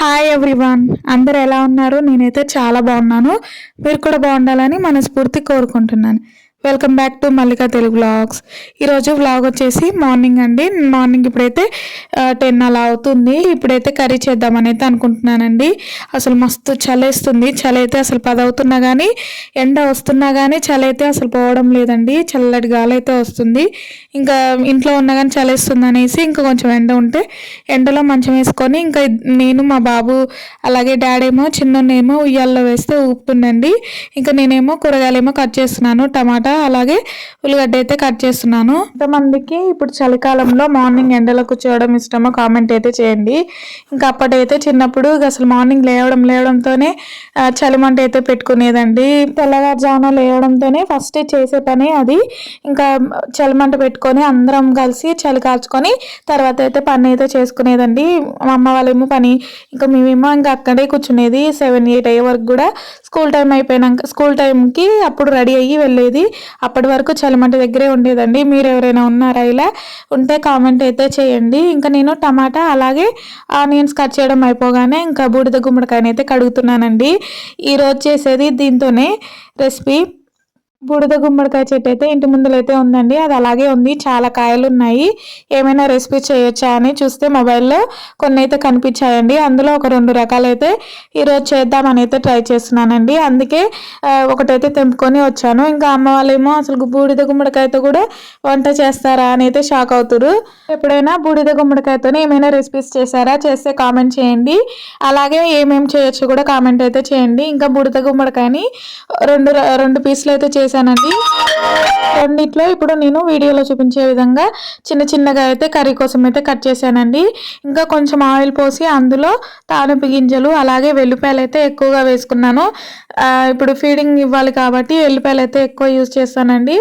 Hi everyone అందరు ఎలా ఉన్నారు? నేనైతే చాలా బాగున్నాను. మీరు కూడా బాగుండాలని మనస్ఫూర్తి కోరుకుంటున్నాను. Welcome back to Mallika Telugu vlogs ఈరోజు వ్లాగ్ వచ్చేసి మార్నింగ్ అండి. మార్నింగ్ ఇప్పుడైతే టెన్ అలా అవుతుంది. ఇప్పుడైతే కర్రీ చేద్దామని అయితే అనుకుంటున్నానండి. అసలు మస్తు చలేస్తుంది. చలి అయితే అసలు పదవుతున్నా కానీ ఎండ వస్తున్నా కానీ చలి అయితే అసలు పోవడం లేదండి. చల్లటి గాలి అయితే వస్తుంది. ఇంకా ఇంట్లో ఉన్నా కానీ చలేస్తుంది అనేసి ఇంకా కొంచెం ఎండ ఉంటే ఎండలో మంచం వేసుకొని ఇంకా నేను మా బాబు అలాగే డాడీ ఏమో చిన్నోన్నేమో ఉయ్యాల్లో వేస్తే ఊపుతుండండి. ఇంకా నేనేమో కూరగాయలేమో కట్ చేస్తున్నాను. టమాటా అలాగే ఉల్లిగడ్డ అయితే కట్ చేస్తున్నాను. ఎంతమందికి ఇప్పుడు చలికాలంలో మార్నింగ్ ఎండలో కూర్చోవడం ఇష్టమో కామెంట్ అయితే చేయండి. ఇంకా అప్పటైతే చిన్నప్పుడు అసలు మార్నింగ్ లేవడం లేవడంతోనే చలిమంట అయితే పెట్టుకునేదండి. తెల్లవారుజామున లేవడంతోనే ఫస్ట్ చేసే పని అది. ఇంకా చలిమంట పెట్టుకొని అందరం కలిసి చలి కాల్చుకొని తర్వాత అయితే పని అయితే చేసుకునేదండి. మా అమ్మ వాళ్ళేమో పని ఇంకా మేమేమో ఇంకా అక్కడే కూర్చునేది. సెవెన్ ఎయిట్ అయ్యే వరకు కూడా స్కూల్ టైం అయిపోయినాక స్కూల్ టైంకి అప్పుడు రెడీ అయ్యి వెళ్ళేది. అప్పటి వరకు చలిమంట దగ్గరే ఉండేదండి. మీరు ఎవరైనా ఉన్నారా ఇలా? ఉంటే కామెంట్ అయితే చేయండి. ఇంకా నేను టమాటా అలాగే ఆనియన్స్ కట్ చేయడం అయిపోగానే ఇంకా బూడిద గుమ్మడికాయని అయితే కడుగుతున్నానండి. ఈరోజు చేసేది దీంతోనే రెసిపీ. బూడిద గుమ్మడికాయ చెట్టు అయితే ఇంటి ముందులైతే ఉందండి. అది అలాగే ఉంది. చాలా కాయలు ఉన్నాయి ఏమైనా రెసిపీ చేయొచ్చా అని చూస్తే మొబైల్లో కొన్ని అయితే కనిపించాయండి. అందులో ఒక రెండు రకాలైతే ఈరోజు చేద్దామని అయితే ట్రై చేస్తున్నానండి. అందుకే ఒకటైతే తెంపుకొని వచ్చాను. ఇంకా అమ్మ వాళ్ళేమో అసలు బూడిద గుమ్మడికాయతో కూడా వంట చేస్తారా అని అయితే షాక్ అవుతారు ఎప్పుడైనా బూడిద గుమ్మడికాయతోనే ఏమైనా రెసిపీస్ చేశారా చేస్తే కామెంట్ చేయండి. అలాగే ఏమేమి చేయొచ్చు కూడా కామెంట్ అయితే చేయండి. ఇంకా బూడిద గుమ్మడికాయని రెండు రెండు పీసులు అయితే చేశానండి. రెండిట్లో ఇప్పుడు నేను వీడియోలో చూపించే విధంగా చిన్న చిన్నగా అయితే కర్రీ కోసం అయితే కట్ చేశానండి. ఇంకా కొంచెం ఆయిల్ పోసి అందులో తాలింపు గింజలు అలాగే వెల్లిపాయలు అయితే ఎక్కువగా వేసుకున్నాను. ఇప్పుడు ఫీడింగ్ ఇవ్వాలి కాబట్టి వెల్లిపాయలు అయితే ఎక్కువ యూజ్ చేస్తానండి.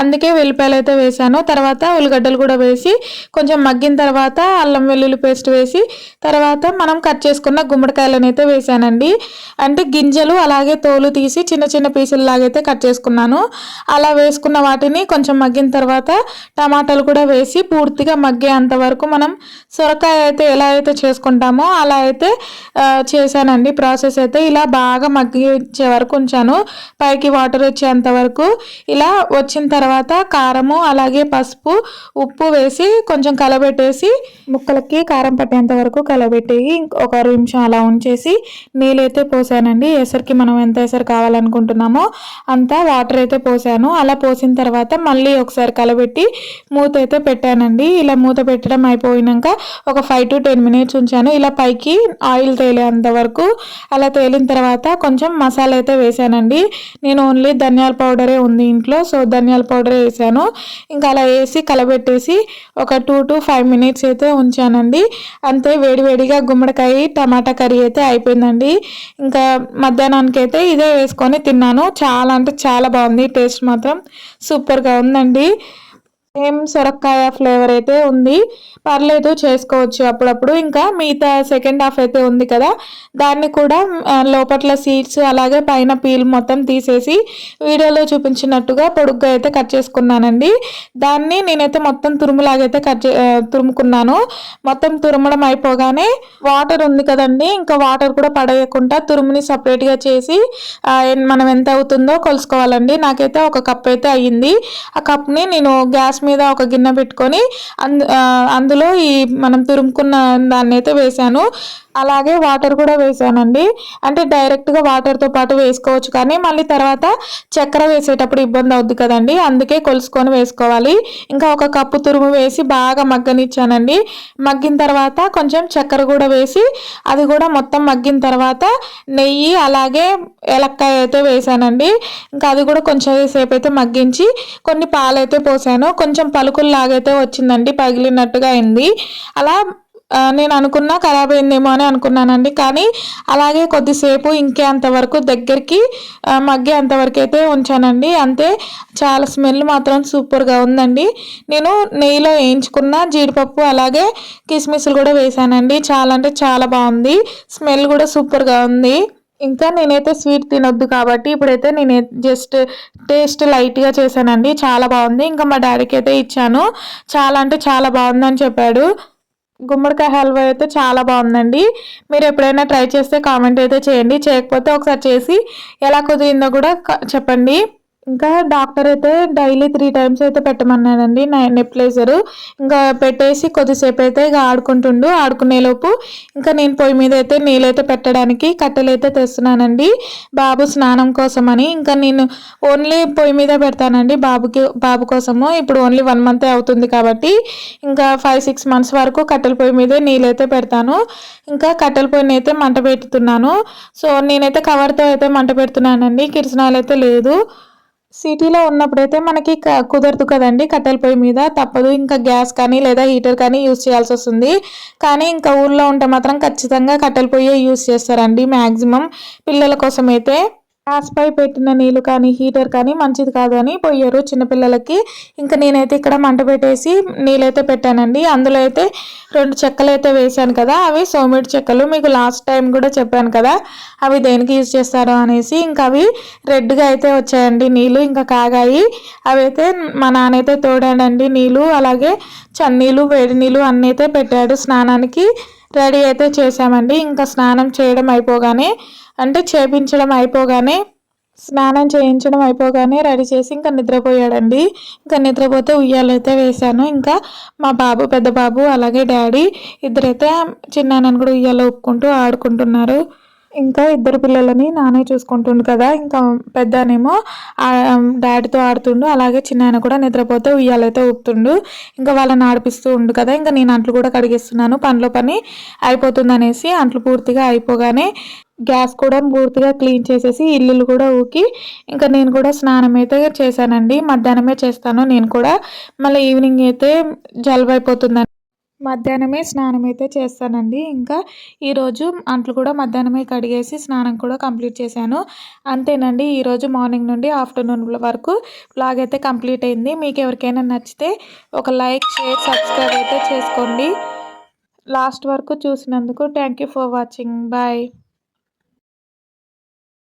అందుకే వెల్లిపాయలు అయితే వేసాను తర్వాత ఉల్లిగడ్డలు కూడా వేసి కొంచెం మగ్గిన తర్వాత అల్లం వెల్లుల్లి పేస్ట్ వేసి తర్వాత మనం కట్ చేసుకున్న గుమ్మడికాయలను అయితే వేసానండి అంటే గింజలు అలాగే తోలు తీసి చిన్న చిన్న పీసులు లాగైతే కట్ చేసుకున్నాను. అలా వేసుకున్న వాటిని కొంచెం మగ్గిన తర్వాత టమాటాలు కూడా వేసి పూర్తిగా మగ్గేంత వరకు మనం సొరకాయ అయితే ఎలా అయితే చేసుకుంటామో అలా అయితే చేశానండి. ప్రాసెస్ అయితే ఇలా బాగా మగ్గించే వరకు ఉంచాను. పైకి వాటర్ వచ్చేంత వరకు ఇలా వచ్చిన తర్వాత కారము అలాగే పసుపు ఉప్పు వేసి కొంచెం కలబెట్టేసి ముక్కలకి కారం పట్టేంత వరకు కలబెట్టి ఒక నిమిషం అలా ఉంచేసి నీళ్ళైతే పోసానండి. ఎసరికి మనం ఎంత ఎసరు కావాలనుకుంటున్నామో అంత వాటర్ అయితే పోసాను. అలా పోసిన తర్వాత మళ్ళీ ఒకసారి కలబెట్టి మూత అయితే పెట్టానండి. ఇలా మూత పెట్టడం అయిపోయినాక ఒక ఫైవ్ టు టెన్ మినిట్స్ ఉంచాను. ఇలా పైకి ఆయిల్ తేలేంత వరకు అలా తేలిన తర్వాత కొంచెం మసాలా అయితే వేసానండి. నేను ఓన్లీ ధనియాల పౌడరే ఉంది ఇంట్లో సో ధనియాల పౌడరే వేసాను. ఇంకా అలా వేసి కలబెట్టేసి ఒక టూ టు ఫైవ్ మినిట్స్ అయితే ఉంచానండి. అంతే వేడివేడిగా గుమ్మడికాయ టమాటా కర్రీ అయితే అయిపోయిందండి. ఇంకా మధ్యాహ్నానికి అయితే ఇదే వేసుకొని తిన్నాను. చాలా అంటే చాలా బాగుంది. టేస్ట్ మాత్రం సూపర్గా ఉందండి. సేమ్ సొరకాయ ఫ్లేవర్ అయితే ఉంది. పర్లేదు చేసుకోవచ్చు అప్పుడప్పుడు. ఇంకా మిగతా సెకండ్ హాఫ్ అయితే ఉంది కదా. దాన్ని కూడా లోపట్ల సీడ్స్ అలాగే పైన పీల్ మొత్తం తీసేసి వీడియోలో చూపించినట్టుగా పొడుగ్గా అయితే కట్ చేసుకున్నానండి. దాన్ని నేనైతే మొత్తం తురుములాగైతే కట్ చే- తురుముకున్నాను. మొత్తం తురమడం అయిపోగానే వాటర్ ఉంది కదండి. ఇంకా వాటర్ కూడా పడేయకుండా తురుముని సపరేట్గా చేసి మనం ఎంత అవుతుందో కొలుసుకోవాలండి. నాకైతే ఒక కప్ అయితే అయ్యింది. ఆ కప్ని నేను గ్యాస్ మీద ఒక గిన్నె పెట్టుకొని అందు అందులో ఈ మనం తురుముకున్న దాన్ని అయితే వేసాను. అలాగే వాటర్ కూడా వేసానండి. అంటే డైరెక్ట్గా వాటర్తో పాటు వేసుకోవచ్చు కానీ మళ్ళీ తర్వాత చక్కెర వేసేటప్పుడు ఇబ్బంది అవుద్ది కదండి. అందుకే కొలుసుకొని వేసుకోవాలి. ఇంకా ఒక కప్పు తురుము వేసి బాగా మగ్గనిచ్చానండి. మగ్గిన తర్వాత కొంచెం చక్కెర కూడా వేసి అది కూడా మొత్తం మగ్గిన తర్వాత నెయ్యి అలాగే ఎలక్కాయ అయితే వేసానండి. ఇంకా అది కూడా కొంచెం సేపు అయితే మగ్గించి కొన్ని పాలు అయితే పోసాను. కొంచెం పలుకుల్లాగైతే వచ్చిందండి. పగిలినట్టుగా అయింది. అలా నేను అనుకున్నా ఖరాబ్ అయిందేమో అని అనుకున్నానండి. కానీ అలాగే కొద్దిసేపు ఇంకే అంతవరకు దగ్గరికి మగ్గే అంతవరకు అయితే ఉంచానండి. అంతే చాలా స్మెల్ మాత్రం సూపర్గా ఉందండి. నేను నెయ్యిలో వేయించుకున్న జీడిపప్పు అలాగే కిస్మిస్లు కూడా వేసానండి. చాలా అంటే చాలా బాగుంది. స్మెల్ కూడా సూపర్గా ఉంది. ఇంకా నేనైతే స్వీట్ తినొద్దు కాబట్టి ఇప్పుడైతే నేను జస్ట్ టేస్ట్ లైట్గా చేశానండి. చాలా బాగుంది. ఇంకా మా డాడీకి అయితే ఇచ్చాను. చాలా అంటే చాలా బాగుందని చెప్పాడు. గుమ్మడికాయ హల్వా అయితే చాలా బాగుందండి. మీరు ఎప్పుడైనా ట్రై చేస్తే కామెంట్ అయితే చేయండి. చేయకపోతే ఒకసారి చేసి ఎలా కుదిరిందో కూడా క- చెప్పండి. ఇంకా డాక్టర్ అయితే డైలీ త్రీ టైమ్స్ అయితే పెట్టమన్నాడండి నెప్లైజర్ ఇంకా పెట్టేసి కొద్దిసేపు అయితే ఇక ఆడుకుంటుండు. ఆడుకునేలోపు ఇంకా నేను పొయ్యి మీద అయితే నీళ్ళైతే పెట్టడానికి కట్టెలు అయితే తెస్తున్నానండి. బాబు స్నానం కోసమని. ఇంకా నేను ఓన్లీ పొయ్యి మీద పెడతానండి బాబుకి బాబు కోసము. ఇప్పుడు ఓన్లీ వన్ మంతే అవుతుంది కాబట్టి ఇంకా ఫైవ్ సిక్స్ మంత్స్ వరకు కట్టెల పొయ్యి మీదే నీళ్ళైతే పెడతాను. ఇంకా కట్టెల పొయ్యిని అయితే మంట పెడుతున్నాను సో నేనైతే కవర్తో అయితే మంట పెడుతున్నానండి. కిరసనాలు అయితే లేదు. సిటీలో ఉన్నప్పుడైతే మనకి క- కుదరదు కదండి. కట్టెల పొయ్యి మీద తప్పదు. ఇంకా గ్యాస్ కానీ లేదా హీటర్ కానీ యూస్ చేయాల్సి వస్తుంది. కానీ ఇంకా ఊళ్ళో ఉంటే మాత్రం ఖచ్చితంగా కట్టెల పొయ్యే యూస్ చేస్తారండి మ్యాక్సిమం పిల్లల కోసం అయితే గ్యాస్ పై పెట్టిన నీళ్ళు కానీ హీటర్ కానీ మంచిది కాదు అని పోయారు చిన్నపిల్లలకి. ఇంకా నేనైతే ఇక్కడ మంట పెట్టేసి నీళ్ళైతే పెట్టానండి. అందులో అయితే రెండు చెక్కలు అయితే వేసాను కదా అవి సోమిడి చెక్కలు. మీకు లాస్ట్ టైం కూడా చెప్పాను కదా అవి దేనికి యూజ్ చేస్తారో అనేసి. ఇంకా అవి రెడ్గా అయితే వచ్చాయండి నీళ్ళు ఇంకా కాగాయి. అవి అయితే మా నాన్న అయితే తోడాడండి నీళ్ళు. అలాగే చన్నీళ్ళు వేడి నీళ్ళు అన్నీ అయితే పెట్టాడు స్నానానికి. రెడీ అయితే చేసామండి ఇంకా స్నానం చేయడం అయిపోగానే అంటే చేపించడం అయిపోగానే స్నానం చేయించడం అయిపోగానే రెడీ చేసి ఇంకా నిద్రపోయాడండి. ఇంకా నిద్రపోతే ఉయ్యాలైతే వేశాను. ఇంకా మా బాబు పెద్ద బాబు అలాగే డాడీ ఇద్దరైతే చిన్నానని కూడా ఉయ్యాల ఒప్పుకుంటూ ఆడుకుంటున్నారు. ఇంకా ఇద్దరు పిల్లలని నానే చూసుకుంటుండు కదా. ఇంకా పెద్దనేమో డాడీతో ఆడుతుండు. అలాగే చిన్న కూడా నిద్రపోతే ఉయ్యాలైతే ఊపుతుండు. ఇంకా వాళ్ళని ఆడిపిస్తూ ఉండు కదా. ఇంకా నేను అంట్లు కూడా కడిగిస్తున్నాను. పనిలో పని అయిపోతుంది అనేసి అంట్లు పూర్తిగా అయిపోగానే గ్యాస్ కూడా పూర్తిగా క్లీన్ చేసేసి ఇల్లులు కూడా ఊకి ఇంకా నేను కూడా స్నానం అయితే చేశానండి. మధ్యాహ్నమే చేస్తాను నేను కూడా. మళ్ళీ ఈవినింగ్ అయితే జలుబు మధ్యాహ్నమే స్నానం అయితే చేస్తానండి. ఇంకా ఈరోజు అంట్లు కూడా మధ్యాహ్నమే కడిగేసి స్నానం కూడా కంప్లీట్ చేశాను. అంతేనండి ఈరోజు మార్నింగ్ నుండి ఆఫ్టర్నూన్ వరకు బ్లాగ్ అయితే కంప్లీట్ అయింది. మీకు ఎవరికైనా నచ్చితే ఒక లైక్ షేర్ సబ్స్క్రైబ్ అయితే చేసుకోండి. లాస్ట్ వరకు చూసినందుకు thank you for watching. Bye.